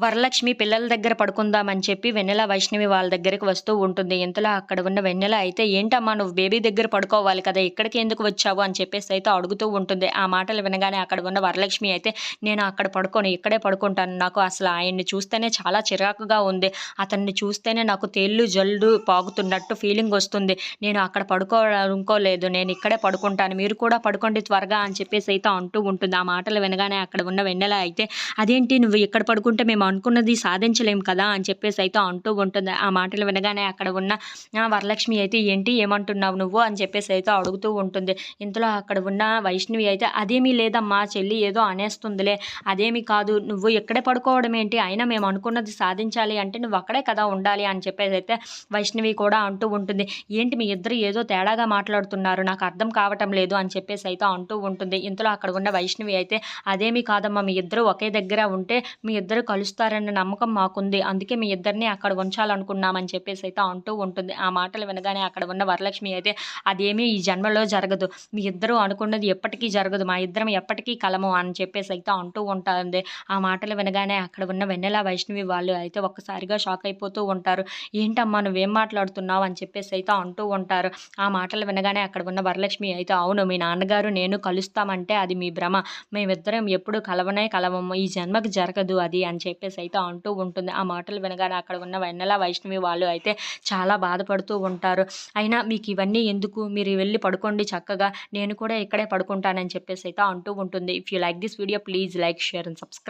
వరలక్ష్మి పిల్లల దగ్గర పడుకుందామని చెప్పి వెన్నెల వైష్ణవి వాళ్ళ దగ్గరికి వస్తూ ఉంటుంది. ఇంతలో అక్కడ ఉన్న వెన్నెల అయితే ఏంటమ్మా నువ్వు బేబీ దగ్గర పడుకోవాలి కదా ఇక్కడికి ఎందుకు వచ్చావు? అని చెప్పేసి అయితే అడుగుతూ ఉంటుంది. ఆ మాటలు వినగానే అక్కడ ఉన్న వరలక్ష్మి అయితే నేను అక్కడ పడుకోను ఇక్కడే పడుకుంటాను. నాకు అసలు ఆయన్ని చూస్తేనే చాలా చిరాకుగా ఉంది. అతన్ని చూస్తేనే నాకు తేళ్ళు జల్లు పాగుతున్నట్టు ఫీలింగ్ వస్తుంది. నేను అక్కడ పడుకోవాలనుకోలేదు. నేను ఇక్కడే పడుకుంటాను. మీరు కూడా పడుకోండి త్వరగా అని చెప్పేసి అయితే అంటూ ఉంటుంది. ఆ మాటలు వినగానే అక్కడ ఉన్న వెన్నెల అయితే అదేంటి నువ్వు ఇక్కడ పడుకుంటే మేము అనుకున్నది సాధించలేం కదా అని చెప్పేసి అయితే అంటూ ఉంటుంది. ఆ మాటలు వినగానే అక్కడ ఉన్న వరలక్ష్మి అయితే ఏంటి? ఏమంటున్నావు నువ్వు? అని చెప్పేసి అయితే అడుగుతూ ఉంటుంది. ఇంతలో అక్కడ ఉన్న వైష్ణవి అయితే అదేమీ లేదమ్మా చెల్లి ఏదో అనేస్తుందిలే. అదేమీ కాదు. నువ్వు ఇక్కడే పడుకోవడం ఏంటి? అయినా మేము అనుకున్నది సాధించాలి అంటే నువ్వు అక్కడే కదా ఉండాలి అని చెప్పేసి అయితే వైష్ణవి కూడా అంటూ ఉంటుంది. ఏంటి మీ ఇద్దరు ఏదో తేడాగా మాట్లాడుతున్నారు. నాకు అర్థం కావటం లేదు అని చెప్పేసి అయితే అంటూ ఉంటుంది. ఇంతలో అక్కడ ఉన్న వైష్ణవి అయితే అదేమీ కాదమ్మా. మీ ఇద్దరు ఒకే దగ్గర ఉంటే మీ ఇద్దరు కలుసు గెలుస్తారన్న నమ్మకం మాకుంది. అందుకే మీ ఇద్దరిని అక్కడ ఉంచాలనుకున్నామని చెప్పేసి అయితే అంటూ ఉంటుంది. ఆ మాటలు వినగానే అక్కడ ఉన్న వరలక్ష్మి అయితే అదేమీ ఈ జన్మలో జరగదు. మీ ఇద్దరు అనుకున్నది ఎప్పటికీ జరగదు. మా ఇద్దరం ఎప్పటికీ కలము అని చెప్పేసి అయితే అంటూ ఉంటుంది ఆ మాటలు వినగానే అక్కడ ఉన్న వెన్నెల వైష్ణవి వాళ్ళు అయితే ఒక్కసారిగా షాక్ అయిపోతూ ఉంటారు. ఏంటమ్మా నువ్వేం మాట్లాడుతున్నావు? అని చెప్పేసి అయితే అంటూ ఉంటారు. ఆ మాటలు వినగానే అక్కడ ఉన్న వరలక్ష్మి అయితే అవును మీ నాన్నగారు నేను కలుస్తామంటే అది మీ భ్రమ. మేమిద్దరం ఎప్పుడు కలవనే కలవము. ఈ జన్మకు జరగదు అది అని చెప్పి నెక్లెస్ అయితే అంటూ ఉంటుంది. ఆ మాటలు వినగానే అక్కడ ఉన్న వెన్నెల వైష్ణవి వాళ్ళు అయితే చాలా బాధపడుతూ ఉంటారు. అయినా మీకు ఇవన్నీ ఎందుకు? మీరు వెళ్ళి పడుకోండి చక్కగా. నేను కూడా ఇక్కడే పడుకుంటానని చెప్పేసి అయితే అంటూ ఉంటుంది. If you like this video please like share and subscribe